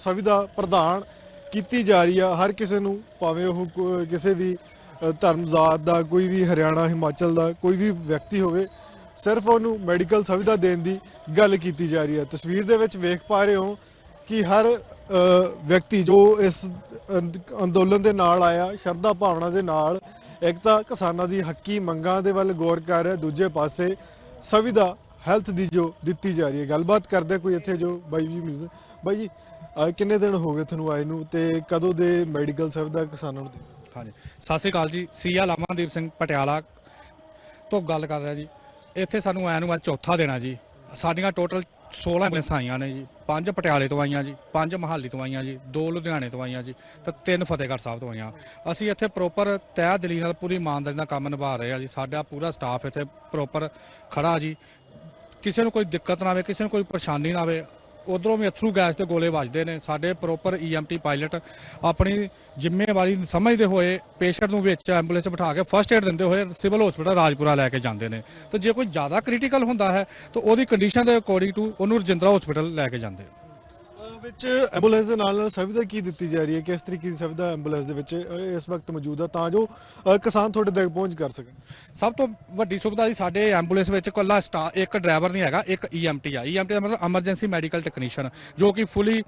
ਸੁਵਿਧਾ ਪ੍ਰਦਾਨ ਕੀਤੀ ਜਾ ਰਹੀ ਆ। ਹਰ ਕਿਸੇ ਨੂੰ ਭਾਵੇਂ ਉਹ ਕੋ- ਕਿਸੇ ਵੀ ਧਰਮ ਜ਼ਾਤ ਦਾ, ਕੋਈ ਵੀ ਹਰਿਆਣਾ, ਹਿਮਾਚਲ ਦਾ, ਕੋਈ ਵੀ ਵਿਅਕਤੀ ਹੋਵੇ, ਸਿਰਫ ਉਹਨੂੰ ਮੈਡੀਕਲ ਸੁਵਿਧਾ ਦੇਣ ਦੀ ਗੱਲ ਕੀਤੀ ਜਾ ਰਹੀ ਹੈ ਤਸਵੀਰ ਦੇ ਵਿੱਚ ਵੇਖ ਪਾ ਰਹੇ ਹੋ ਕਿ ਹਰ ਵਿਅਕਤੀ ਜੋ ਇਸ ਅੰਦੋਲਨ ਦੇ ਨਾਲ ਆਇਆ, ਸ਼ਰਧਾ ਭਾਵਨਾ ਦੇ ਨਾਲ ਇੱਕ ਤਾਂ ਕਿਸਾਨਾਂ ਦੀ ਹੱਕੀ ਮੰਗਾਂ ਦੇ ਵੱਲ ਗੌਰ ਕਰ ਰਿਹਾ, ਦੂਜੇ ਪਾਸੇ ਸੁਵਿਧਾ ਹੈਲਥ ਦੀ ਜੋ ਦਿੱਤੀ ਜਾ ਰਹੀ ਹੈ। ਗੱਲਬਾਤ ਕਰਦੇ ਕੋਈ ਇੱਥੇ ਜੋ ਬਾਈ ਜੀ ਮਿਲਦੇ। ਬਾਈ ਜੀ ਅ, ਕਿੰਨੇ ਦਿਨ ਹੋ ਗਏ ਤੁਹਾਨੂੰ ਆਏ ਨੂੰ ਤੇ ਕਦੋਂ ਦੇ ਮੈਡੀਕਲ ਸੁਵਿਧਾ ਕਿਸਾਨਾਂ ਨੂੰ ਦਿੱਤੀ? ਹਾਂਜੀ। ਸਤਿ ਸ੍ਰੀ ਅਕਾਲ ਜੀ। ਸੀਆ ਲਾਮਾਦੀਪ ਸਿੰਘ ਪਟਿਆਲਾ ਤੋਂ ਗੱਲ ਕਰ ਰਿਹਾ ਜੀ। ਇੱਥੇ ਸਾਨੂੰ ਆਇਆ ਨੂੰ ਅੱਜ ਚੌਥਾ ਦੇਣਾ ਜੀ। ਸਾਡੀਆਂ ਟੋਟਲ 16 ਐਂਬੂਲੈਂਸਾਂ ਆਈਆਂ ਨੇ ਜੀ। ਪੰਜ ਪਟਿਆਲੇ ਤੋਂ ਆਈਆਂ ਜੀ ਪੰਜ ਮਹਾਲੀ ਤੋਂ ਆਈਆਂ ਜੀ ਦੋ ਲੁਧਿਆਣੇ ਤੋਂ ਆਈਆਂ ਜੀ ਤੇ ਤਿੰਨ ਫਤਿਹਗੜ੍ਹ ਸਾਹਿਬ ਤੋਂ ਆਈਆਂ। ਅਸੀਂ ਇੱਥੇ ਪ੍ਰੋਪਰ ਤਹਿ ਦਿਲੀ ਨਾਲ ਪੂਰੀ ਇਮਾਨਦਾਰੀ ਨਾਲ ਕੰਮ ਨਿਭਾ ਰਹੇ ਆ ਜੀ। ਸਾਡਾ ਪੂਰਾ ਸਟਾਫ ਇੱਥੇ ਪ੍ਰੋਪਰ ਖੜਾ ਜੀ। ਕਿਸੇ ਨੂੰ ਕੋਈ ਦਿੱਕਤ ਨਾ ਆਵੇ, ਕਿਸੇ ਨੂੰ ਕੋਈ ਪਰੇਸ਼ਾਨੀ ਨਾ ਆਵੇ, ਉਧਰੋਂ ਵੀ ਅਥਰੂ ਗੈਸ ਦੇ ਗੋਲੇ ਵੱਜਦੇ ਨੇ। ਸਾਡੇ ਪ੍ਰੋਪਰ ਈਐਮਟੀ ਪਾਇਲਟ ਆਪਣੀ ਜ਼ਿੰਮੇਵਾਰੀ ਸਮਝਦੇ ਹੋਏ ਪੇਸ਼ੈਂਟ ਨੂੰ ਵਿੱਚ ਐਂਬੂਲੈਂਸ ਬਿਠਾ ਕੇ ਫਰਸਟ ਏਡ ਦਿੰਦੇ ਹੋਏ ਸਿਵਲ ਹਸਪੀਟਲ ਰਾਜਪੁਰਾ ਲੈ ਕੇ ਜਾਂਦੇ ਨੇ। ਤੇ ਜੇ ਕੋਈ ਜ਼ਿਆਦਾ ਕ੍ਰਿਟੀਕਲ ਹੁੰਦਾ ਹੈ, ਤਾਂ ਉਹਦੀ ਕੰਡੀਸ਼ਨ ਦੇ ਅਕੋਰਡਿੰਗ ਟੂ ਉਹਨੂੰ ਰਜਿੰਦਰਾ ਹਸਪੀਟਲ ਲੈ ਕੇ ਜਾਂਦੇ। ਵਿੱਚ ਐਂਬੂਲੈਂਸ ਦੇ ਨਾਲ ਨਾਲ ਸੁਵਿਧਾ ਕੀ ਦਿੱਤੀ ਜਾ ਰਹੀ ਹੈ? ਕਿਸ ਤਰੀਕੇ ਦੀ ਸੁਵਿਧਾ ਐਂਬੂਲੈਂਸ ਦੇ ਵਿੱਚ ਅ, ਇਸ ਵਕਤ ਮੌਜੂਦ ਹੈ ਤਾਂ ਜੋ ਅ, ਕਿਸਾਨ ਤੁਹਾਡੇ ਤੱਕ ਪਹੁੰਚ ਕਰ ਸਕਣ। ਸਭ ਤੋਂ ਵੱਡੀ ਸੁਵਿਧਾ ਜੀ ਸਾਡੇ ਐਂਬੂਲੈਂਸ ਵਿੱਚ ਇਕੱਲਾ ਸਟਾ ਇੱਕ ਡਰਾਈਵਰ ਨਹੀਂ ਹੈਗਾ ਇੱਕ ਈਐਮਟੀ ਆ। ਈਐਮਟੀ ਦਾ ਮਤਲਬ ਐਮਰਜੈਂਸੀ ਮੈਡੀਕਲ ਟੈਕਨੀਸ਼ੀਅਨ ਜੋ ਕਿ ਫੁੱਲੀ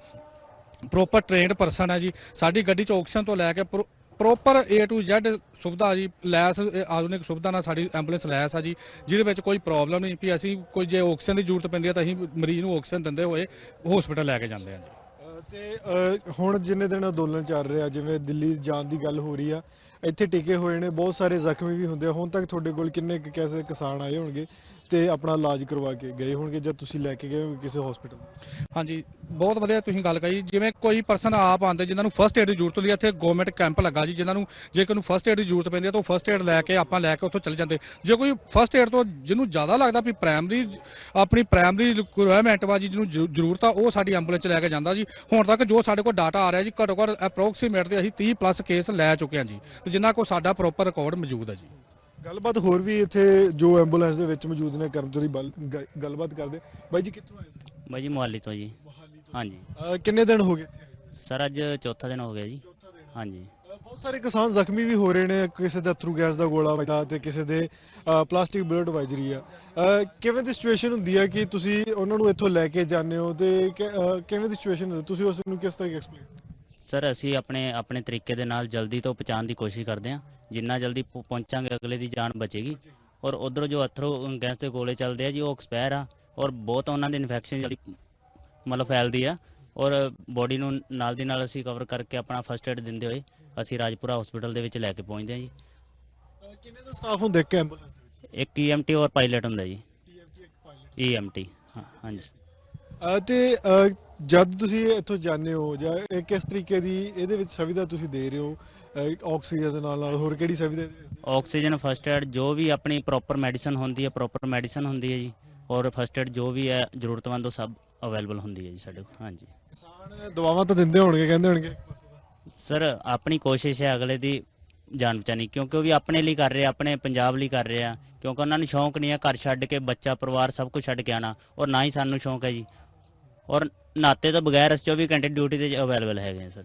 ਪ੍ਰੋਪਰ ਟ੍ਰੇਨਡ ਪਰਸਨ ਹੈ ਜੀ। ਸਾਡੀ ਗੱਡੀ 'ਚ ਆਕਸੀਜਨ ਤੋਂ ਲੈ ਕੇ pro proper A to Z ਸੁਵਿਧਾ ਜੀ ਲੈਸ ਆਧੁਨਿਕ ਸੁਵਿਧਾ ਨਾਲ ਸਾਡੀ ਐਂਬੂਲੈਂਸ ਲੈਸ ਆ ਜੀ ਜਿਹਦੇ ਵਿੱਚ ਕੋਈ ਪ੍ਰੋਬਲਮ ਨਹੀਂ ਵੀ ਅਸੀਂ ਕੋਈ ਜੇ ਆਕਸੀਜਨ ਦੀ ਜ਼ਰੂਰਤ ਪੈਂਦੀ ਹੈ ਤਾਂ ਅਸੀਂ ਮਰੀਜ਼ ਨੂੰ ਆਕਸੀਜਨ ਦਿੰਦੇ ਹੋਏ ਹਸਪੀਟਲ ਲੈ ਕੇ ਜਾਂਦੇ ਹਾਂ ਜੀ। ਅ, ਤੇ ਹੁਣ ਜਿੰਨੇ ਦਿਨ ਅੰਦੋਲਨ ਚੱਲ ਰਿਹਾ ਜਿਵੇਂ ਦਿੱਲੀ ਜਾਣ ਦੀ ਗੱਲ ਹੋ ਰਹੀ ਆ ਇੱਥੇ ਟਿਕੇ ਹੋਏ ਨੇ, ਬਹੁਤ ਸਾਰੇ ਜ਼ਖਮੀ ਵੀ ਹੁੰਦੇ ਆ। ਹੁਣ ਤੱਕ ਤੁਹਾਡੇ ਕੋਲ ਕਿੰਨੇ ਕੁ ਕੈਸੇ ਕਿਸਾਨ ਆਏ ਹੋਣਗੇ ਤੇ ਆਪਣਾ ਇਲਾਜ ਕਰਵਾ ਕੇ ਗਏ ਹੋਣਗੇ ਜਦ ਤੁਸੀਂ ਲੈ ਕੇ ਗਏ ਹੋਗੇ ਕਿਸੇ ਹਸਪੀਟਲ ਹਾਂਜੀ, ਬਹੁਤ ਵਧੀਆ ਤੁਸੀਂ ਗੱਲ ਕਹੀ। ਜਿਵੇਂ ਕੋਈ ਪਰਸਨ ਆਪ ਆਉਂਦੇ ਜਿਨ੍ਹਾਂ ਨੂੰ ਫਰਸਟ ਏਡ ਦੀ ਜ਼ਰੂਰਤ ਹੁੰਦੀ ਹੈ ਇੱਥੇ ਗਵਰਨਮੈਂਟ ਕੈਂਪ ਲੱਗਾ ਜੀ, ਜਿਨ੍ਹਾਂ ਨੂੰ ਜੇ ਕੋਈ ਨੂੰ ਫਰਸਟ ਏਡ ਦੀ ਜ਼ਰੂਰਤ ਪੈਂਦੀ ਹੈ ਤਾਂ ਉਹ ਫਰਸਟ ਏਡ ਲੈ ਕੇ ਆਪਾਂ ਲੈ ਕੇ ਉੱਥੋਂ ਚਲੇ ਜਾਂਦੇ। ਜੇ ਕੋਈ ਫਰਸਟ ਏਡ ਤੋਂ ਜਿਹਨੂੰ ਜ਼ਿਆਦਾ ਲੱਗਦਾ ਵੀ ਪ੍ਰਾਇਮਰੀ ਆਪਣੀ ਪ੍ਰਾਇਮਰੀ ਰਿਕੁਆਇਰਮੈਂਟ ਵਾ ਜੀ, ਜਿਹਨੂੰ ਜ਼ਰੂਰਤ ਆ, ਉਹ ਸਾਡੀ ਐਂਬੂਲੈਂਸ 'ਚ ਲੈ ਕੇ ਜਾਂਦਾ ਜੀ। ਹੁਣ ਤੱਕ ਜੋ ਸਾਡੇ ਕੋਲ ਡਾਟਾ ਆ ਰਿਹਾ ਜੀ, ਘੱਟੋ ਘੱਟ ਅਪਰੋਕਸੀਮੇਟਲੀ ਅਸੀਂ 30 ਪਲੱਸ ਕੇਸ ਲੈ ਚੁੱਕੇ ਹਾਂ ਜੀ। ਜਿਨ੍ਹਾਂ ਕੋਲ ਸਾਡਾ ਪ੍ਰੋਪਰ ਰਿਕਾਰਡ ਮੌਜੂਦ ਹੈ ਜੀ। ਗੱਲਬਾਤ ਹੋਰ ਵੀ ਇੱਥੇ ਜੋ ਐਂਬੂਲੈਂਸ ਦੇ ਵਿੱਚ ਮੌਜੂਦ ਨੇ ਕਰਮਚਾਰੀ ਬਲ- ਗ- ਗੱਲਬਾਤ ਕਰਦੇ। ਬਾਈ ਜੀ ਕਿੱਥੋਂ ਆਏ ਬਾਈ ਜੀ ਮੁਹਾਲੀ ਤੋਂ ਜੀ। ਹਾਂਜੀ। ਕਿੰਨੇ ਦਿਨ ਹੋ ਗਏ ਇੱਥੇ ਆਏ? ਸਰ ਅੱਜ ਚੌਥਾ ਦਿਨ ਹੋ ਗਿਆ ਜੀ। ਹਾਂਜੀ। ਬਹੁਤ ਸਾਰੇ ਕਿਸਾਨ ਜ਼ਖਮੀ ਵੀ ਹੋ ਰਹੇ ਨੇ। ਕਿਸੇ ਦਾ ਥਰੂ ਗੈਸ ਦਾ ਗੋਲਾ ਵੱਜਦਾ ਤੇ ਕਿਸੇ ਦੇ ਪਲਾਸਟਿਕ ਬੁਲਟ ਵੱਜ ਰਹੀ ਆ। ਕਿਵੇਂ ਦੀ ਸਿਚੁਏਸ਼ਨ ਹੁੰਦੀ ਹੈ ਕਿ ਤੁਸੀਂ ਉਹਨਾਂ ਨੂੰ ਇੱਥੋਂ ਲੈ ਕੇ ਜਾਂਦੇ ਹੋ ਤੇ ਕਿ- ਕਿਵੇਂ ਦੀ ਸਿਚੁਏਸ਼ਨ ਤੁਸੀਂ ਉਸ ਨੂੰ ਕਿਸ ਤਰ੍ਹਾਂ ਐਕਸਪਲੇਨ ਸਰ ਅਸੀਂ ਆਪਣੇ ਆਪਣੇ ਤਰੀਕੇ ਦੇ ਨਾਲ ਜਲਦੀ ਤੋਂ ਪਹੁੰਚਾਉਣ ਦੀ ਕੋਸ਼ਿਸ਼ ਕਰਦੇ ਹਾਂ। ਜਿੰਨਾ ਜਲਦੀ ਪਹੁ- ਪਹੁੰਚਾਂਗੇ ਅਗਲੇ ਦੀ ਜਾਨ ਬਚੇਗੀ। ਔਰ ਉਧਰੋਂ ਜੋ ਅਥਰੋ ਗੈਸ ਦੇ ਗੋਲੇ ਚੱਲਦੇ ਆ ਜੀ ਉਹ ਐਕਸਪਾਇਰ ਆ। ਔਰ ਬਹੁਤ ਉਹਨਾਂ ਦੀ ਇਨਫੈਕਸ਼ਨ ਜਲਦੀ ਮਤਲਬ ਫੈਲਦੀ ਆ। ਔਰ ਬੋਡੀ ਨੂੰ ਨਾਲ ਦੀ ਨਾਲ ਅਸੀਂ ਕਵਰ ਕਰਕੇ ਆਪਣਾ ਫਰਸਟ ਏਡ ਦਿੰਦੇ ਹੋਏ ਅਸੀਂ ਰਾਜਪੁਰਾ ਹਸਪੀਟਲ ਦੇ ਵਿੱਚ ਲੈ ਕੇ ਪਹੁੰਚਦੇ ਹਾਂ ਜੀ। ਕਿੰਨੇ ਦਾ ਸਟਾਫ ਹੁੰਦਾ ਇੱਕ ਐਂਬੂਲੈਂਸ ਦੇ ਵਿੱਚ? ਇੱਕ ਈਐਮਟੀ ਔਰ ਪਾਇਲਟ ਹੁੰਦਾ ਜੀ। TMT ਇੱਕ ਪਾਇਲਟ। ਈਐਮਟੀ ਹਾਂਜੀ। ਅ, ਤੇ ਅ, ਜਦ ਤੁਸੀਂ ਇੱਥੋਂ ਜਾਂਦੇ ਹੋ ਜਾਂ ਇਹ ਕਿਸ ਤਰੀਕੇ ਦੀ ਇਹਦੇ ਵਿੱਚ ਸੁਵਿਧਾ ਤੁਸੀਂ ਦੇ ਰਹੇ ਹੋ? ਆਕਸੀਜਨ ਦੇ ਨਾਲ ਨਾਲ ਹੋਰ ਕਿਹੜੀ ਸੁਵਿਧਾ? ਆਕਸੀਜਨ ਫਸਟ ਏਡ ਜੋ ਵੀ ਆਪਣੀ ਪ੍ਰੋਪਰ ਮੈਡੀਸਨ ਹੁੰਦੀ ਹੈ ਪ੍ਰੋਪਰ ਮੈਡੀਸਨ ਹੁੰਦੀ ਹੈ ਜੀ। ਔਰ ਫਸਟ ਏਡ ਜੋ ਵੀ ਹੈ ਜ਼ਰੂਰਤਮੰਦ ਉਹ ਸਭ ਅਵੇਲੇਬਲ ਹੁੰਦੀ ਹੈ ਜੀ ਸਾਡੇ ਕੋਲ। ਹਾਂਜੀ। ਕਿਸਾਨ ਦਵਾਵਾਂ ਤਾਂ ਦਿੰਦੇ ਹੋਣਗੇ ਕਹਿੰਦੇ ਹੋਣਗੇ। ਸਰ ਆਪਣੀ ਕੋਸ਼ਿਸ਼ ਹੈ ਅਗਲੇ ਦੀ ਜਾਨ ਬਚਾਣੀ ਕਿਉਂਕਿ ਉਹ ਵੀ ਆਪਣੇ ਲਈ ਕਰ ਰਹੇ ਆ ਆਪਣੇ ਪੰਜਾਬ ਲਈ ਕਰ ਰਹੇ ਆ। ਕਿਉਂਕਿ ਉਹਨਾਂ ਨੂੰ ਸ਼ੌਂਕ ਨਹੀਂ ਹੈ ਘਰ ਛੱਡ ਕੇ ਬੱਚਾ ਪਰਿਵਾਰ ਸਭ ਕੁਝ ਛੱਡ ਕੇ ਆਣਾ ਔਰ ਨਾ ਹੀ ਸਾਨੂੰ ਸ਼ੌਂਕ ਹੈ ਜੀ। ਔਰ ਨਾਤੇ ਤੋਂ ਬਗੈਰ ਅਸੀਂ 24 ਘੰਟੇ ਡਿਊਟੀ ਤੇ ਅਵੇਲੇਬਲ ਹੈਗੇ ਆ ਸਰ